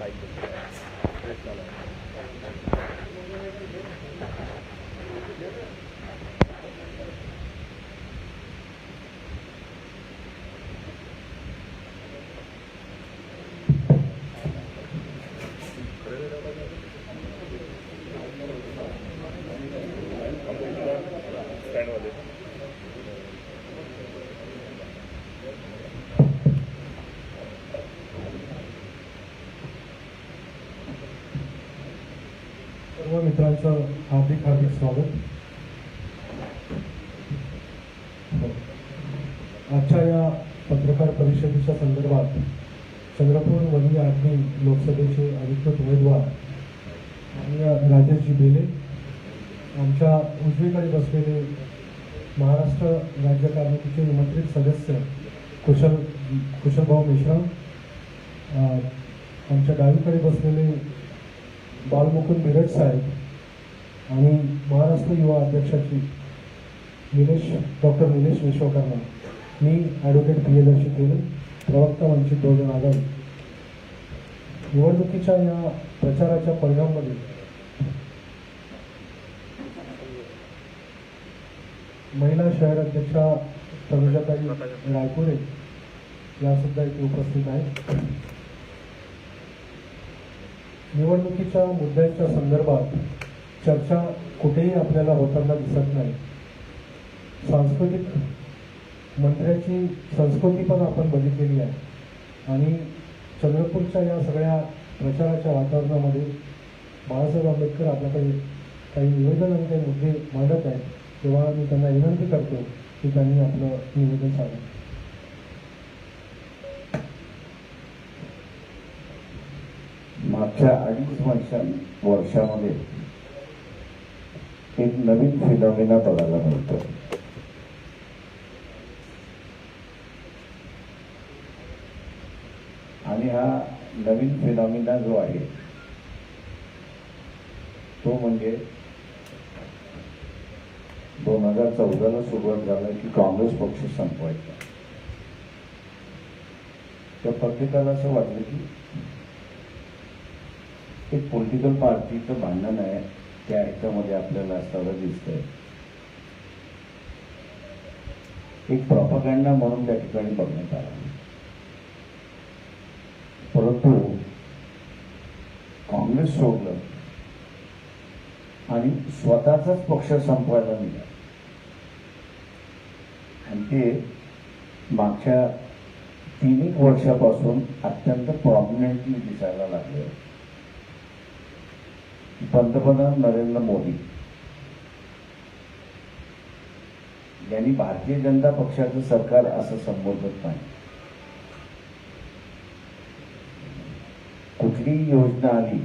Bike सर्व मित्रांचं हार्दिक हार्दिक स्वागत. हो. आजच्या या पत्रकार परिषदेच्या संदर्भात चंद्रपूर वनी आठवी लोकसभेचे अधिकृत उमेदवार माननीय राजेशजी बेले आमच्या उजवीकडे बसलेले महाराष्ट्र राज्य कार्मिकीचे निमंत्रित सदस्य कुशल कुशलभाऊ मिश्रा आमच्या डावीकडे बसलेले बालमुकुंद मिरज साहेब आणि महाराष्ट्र युवा अध्यक्षाची निलेश डॉक्टर निलेश विश्वकर्मा. मी ॲडव्होकेट प्रियदर्शी केले. प्रवक्ता वंचित बहुजन आघाडी. निवडणुकीच्या या प्रचाराच्या परिणाममध्ये महिला शहर अध्यक्षा तनुजाताई रायपुरे या सुद्धा इथे उपस्थित आहेत. निवडणुकीच्या मुद्द्यांच्या संदर्भात चर्चा कुठेही आपल्याला होताना दिसत नाही. सांस्कृतिक मंत्र्याची संस्कृती पण आपण बघितलेली आहे. आणि चंद्रपूरच्या या सगळ्या प्रचाराच्या वातावरणामध्ये बाळासाहेब आंबेडकर आपल्याकडे काही निवेदन आणि काही मुद्दे मांडत आहेत. तेव्हा मी त्यांना विनंती करतो की त्यांनी आपलं निवेदन सांगितलं मागच्या अडीच वर्षा वर्षामध्ये एक नवीन फिनॉमिना बघायला मिळतो. आणि हा नवीन फिनॉमिना जो आहे तो म्हणजे दोन हजार चौदाला सुरुवात झाला की काँग्रेस पक्ष संपवायचा. त्या प्रत्येकाला असं वाटलं की एक पॉलिटिकल पार्टीचं भांडण आहे त्या ह्याच्यामध्ये आपल्याला असताना दिसतंय. एक प्रॉपगँडा म्हणून त्या ठिकाणी बघण्यात आला. परंतु काँग्रेस सोडलं आणि स्वतःचाच पक्ष संपवायला निघाला. आणि ते मागच्या तीन एक वर्षापासून अत्यंत प्रॉमिनंटली दिसायला लागले. पंतप्रधान नरेंद्र मोदी यांनी भारतीय जनता पक्षाचं सरकार असं संबोधत नाही. कुठलीही योजना आली